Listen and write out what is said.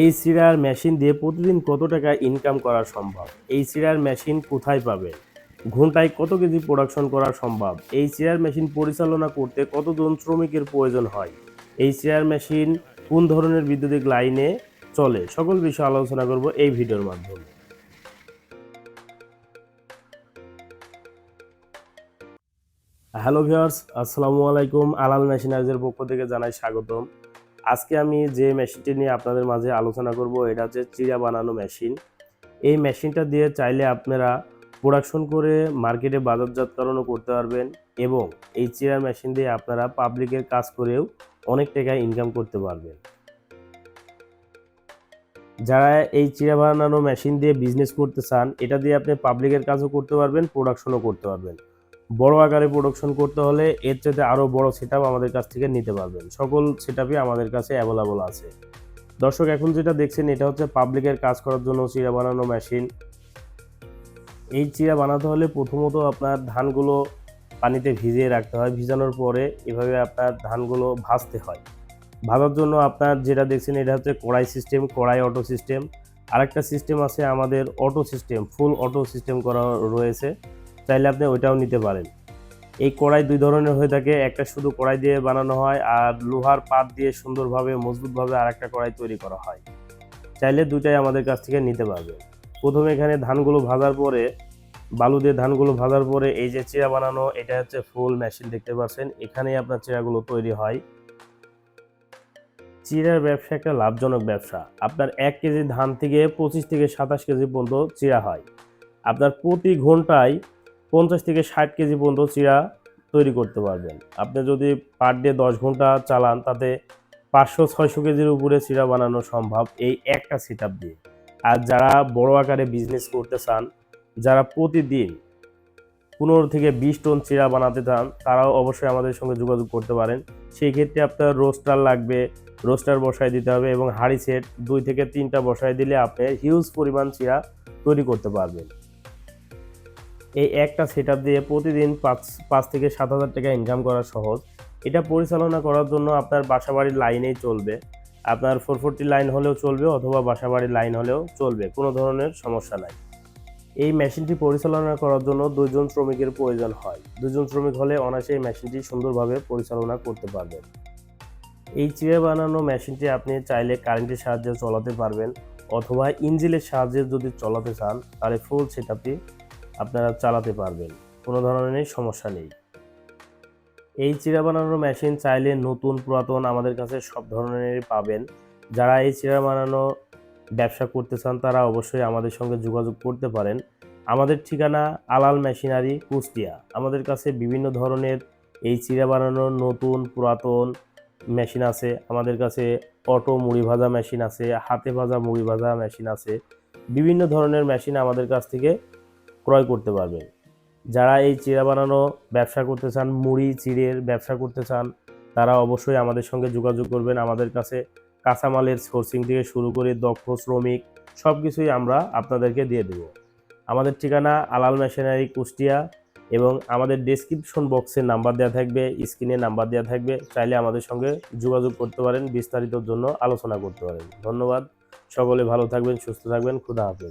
এই চিরার মেশিন দিয়ে প্রতিদিন কত টাকা ইনকাম করা সম্ভব? এই সিরার মেশিন কোথায় পাবে ঘন্টায় কত কেজি প্রোডাকশন করা সম্ভব? এই চেয়ার মেশিন পরিচালনা করতে কতজন শ্রমিকের প্রয়োজন হয়? এই চেয়ার মেশিন কোন ধরনের বিদ্যুতিক লাইনে চলে? সকল বিষয়ে আলোচনা করব এই ভিডিওর মাধ্যমে। হ্যালো ভিউয়ার্স, আসসালামু আলাইকুম। আলাল মেশিনারিজের পক্ষ থেকে জানাই স্বাগতম। আজকে আমি যে মেশিনটি নিয়ে আপনাদের মাঝে আলোচনা করব, এটা হচ্ছে চিড়া বানানো মেশিন এই মেশিনটা দিয়ে চাইলে আপনারা প্রোডাকশন করে মার্কেটে বাজারজাতকরণও করতে পারবেন এবং এই চিড়া মেশিন দিয়ে আপনারা পাবলিকের কাজ করেও অনেক টাকা ইনকাম করতে পারবেন। যারা এই চিড়া বানানো মেশিন দিয়ে বিজনেস করতে চান, এটা দিয়ে আপনি পাবলিকের কাজও করতে পারবেন প্রোডাকশনও করতে পারবেন। বড় আকারে প্রোডাকশন করতে হলে এর চাইতে আরও বড় সেট আমাদের কাছ থেকে নিতে পারবেন। সকল সেট আমাদের কাছে অ্যাভেলেবল আছে। দর্শক, এখন যেটা দেখছেন, এটা হচ্ছে পাবলিকের কাজ করার জন্য চিড়া বানানো মেশিন এই চিড়া বানাতে হলে প্রথমত আপনার ধানগুলো পানিতে ভিজিয়ে রাখতে হয়। ভিজানোর পরে এভাবে আপনার ধানগুলো ভাজতে হয়। ভাজার জন্য আপনার যেটা দেখছেন, এটা হচ্ছে কড়াই সিস্টেম কড়াই অটো সিস্টেম আরেকটা সিস্টেম আছে আমাদের auto system full auto system করা রয়েছে। চাইলে আপনি ওইটাও নিতে পারেন। এই কড়াই দুই ধরনের হয়ে থাকে। একটা শুধু কড়াই দিয়ে বানানো হয় আর লোহার পাত দিয়ে সুন্দরভাবে, মজবুতভাবে আর একটা কড়াই তৈরি করা হয়। চাইলে দুটাই আমাদের কাছ থেকে নিতে পারবে প্রথমে এখানে ধানগুলো ভাজার পরে, বালু দিয়ে ধানগুলো ভাজার পরে এই যে চিরা বানানো, এটা হচ্ছে ফুল মেশিন দেখতে পাচ্ছেন। এখানেই আপনার চিরাগুলো তৈরি হয়। চিরার ব্যবসা একটা লাভজনক ব্যবসা। আপনার এক কেজি ধান থেকে পঁচিশ থেকে সাতাশ কেজি পর্যন্ত চিরা হয়। আপনার প্রতি ঘন্টায় পঞ্চাশ থেকে ষাট কেজি পর্যন্ত চিরা তৈরি করতে পারবেন। আপনি যদি পার ডে দশ ঘণ্টা চালান, তাতে পাঁচশো, ছয়শো কেজির উপরে চিরা বানানো সম্ভব এই একটা সেট দিয়ে। আর যারা বড় আকারে বিজনেস করতে চান, যারা প্রতিদিন পনেরো থেকে বিশ টন চিরা বানাতে চান, তারাও অবশ্যই আমাদের সঙ্গে যোগাযোগ করতে পারেন। সেই ক্ষেত্রে আপনার রোস্টার লাগবে, রোস্টার বসায় দিতে হবে এবং হাড়ি সেট দুই থেকে তিনটা বসায় দিলে আপনি হিউজ পরিমাণ চিরা তৈরি করতে পারবেন। এই একটা সেট দিয়ে প্রতিদিন পাঁচ পাঁচ থেকে সাত হাজার টাকা ইনকাম করা সহজ। এটা পরিচালনা করার জন্য আপনার বাসাবাড়ির লাইনেই চলবে। আপনার ফোর ফোরটি লাইন হলেও চলবে অথবা বাসাবাড়ির লাইন হলেও চলবে, কোনো ধরনের সমস্যা নাই। এই মেশিনটি পরিচালনা করার জন্য দুজন শ্রমিকের প্রয়োজন হয়। দুজন শ্রমিক হলে অনায়াসে এই মেশিনটি সুন্দরভাবে পরিচালনা করতে পারবেন। এই চিড়ে বানানো মেশিনটি আপনি চাইলে কারেন্টের সাহায্যে চলাতে পারবেন, অথবা ইঞ্জিনের সাহায্যে যদি চলাতে চান, তাহলে ফুল সেটআপটি আপনারা চালাতে পারবেন। কোনো ধরনের সমস্যা নেই। এই চিড়া বানানোর মেশিন চাইলে নতুন পুরাতন আমাদের কাছে সব ধরনেরই পাবেন। যারা এই চিড়া বানানো ব্যবসা করতে চান, তারা অবশ্যই আমাদের সঙ্গে যোগাযোগ করতে পারেন। আমাদের ঠিকানা আলাল মেশিনারি, কুষ্টিয়া। আমাদের কাছে বিভিন্ন ধরনের এই চিড়া বানানোর নতুন পুরাতন মেশিন আছে। আমাদের কাছে অটো মুড়ি ভাজা মেশিন আছে, হাতে ভাজা মুড়ি ভাজা মেশিন আছে। বিভিন্ন ধরনের মেশিন আমাদের কাছ থেকে ক্রয় করতে পারবেন যারা এই চিড়া বানানো ব্যবসা করতে চান, মুড়ি, চিড়ের ব্যবসা করতে চান, তারা অবশ্যই আমাদের সঙ্গে যোগাযোগ করবেন। আমাদের কাছে কাঁচামালের সোর্সিং থেকে শুরু করে দক্ষ শ্রমিক সব কিছুই আমরা আপনাদেরকে দিয়ে দেব। আমাদের ঠিকানা আলাল মেশিনারি, কুষ্টিয়া এবং আমাদের ডেসক্রিপশন বক্সে নাম্বার দেওয়া থাকবে স্ক্রিনে নাম্বার দেওয়া থাকবে। চাইলে আমাদের সঙ্গে যোগাযোগ করতে পারেন, বিস্তারিতর জন্য আলোচনা করতে পারেন। ধন্যবাদ। সকলে ভালো থাকবেন, সুস্থ থাকবেন। খুদা হাফেজ।